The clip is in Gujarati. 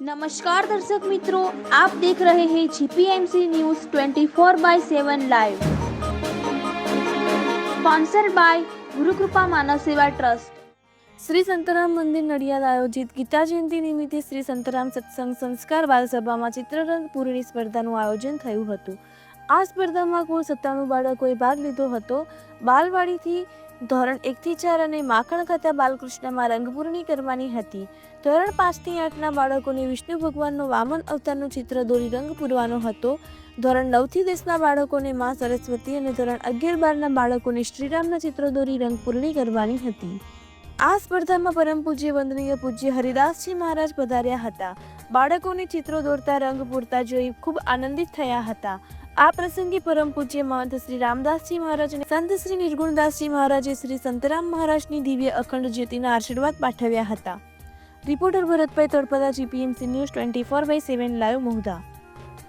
નમસ્કાર દર્શક મિત્રો, આપ દેખ રહે હૈ GPMC news 24 by 7 live sponsor by Gurukrupa Manav Seva trust Shri Santram મંદિર નડિયાદ આયોજિત ગીતા જયંતિ નિમિત્તે શ્રી સંતરામ સત્સંગ સંસ્કાર બાલ સભામાં ચિત્રરંગ પૂરની સ્પર્ધાનું આયોજન થયું હતું. આ સ્પર્ધામાં કુલ સત્તાણું બાળકોએ ભાગ લીધો હતો. બાલવાડીથી ધોરણ એકથી ચાર અને માખણ ખાતા બાલકૃષ્ણમાં રંગપૂર્ણી કરવાની હતી. ધોરણ પાંચથી આઠના બાળકોને વિષ્ણુ ભગવાનનો વામન અવતારનું ચિત્ર દોરી રંગ પૂરવાનો હતો. ધોરણ નવથી દસના બાળકોને મા સરસ્વતી અને ધોરણ અગિયાર બારના બાળકોને શ્રીરામના ચિત્ર દોરી રંગ પૂર્ણી કરવાની હતી. આ સ્પર્ધામાં પરમ પૂજ્ય વંદનીય પૂજ્ય હરિદાસજી મહારાજ પધાર્યા હતા. બાળકોને ચિત્રો દોરતા રંગ પૂરતા જોઈ ખૂબ આનંદિત થયા હતા. આ પ્રસંગે પરમ પૂજ્ય મહંત શ્રી રામદાસજી મહારાજ અને સંત શ્રી નિર્ગુણદાસજી મહારાજે શ્રી સંતરામ મહારાજની દિવ્ય અખંડ જ્યોતિના આશીર્વાદ પાઠવ્યા હતા. Reporter Bharatbhai Talpada GPMC news twenty four by seven, live Mohda.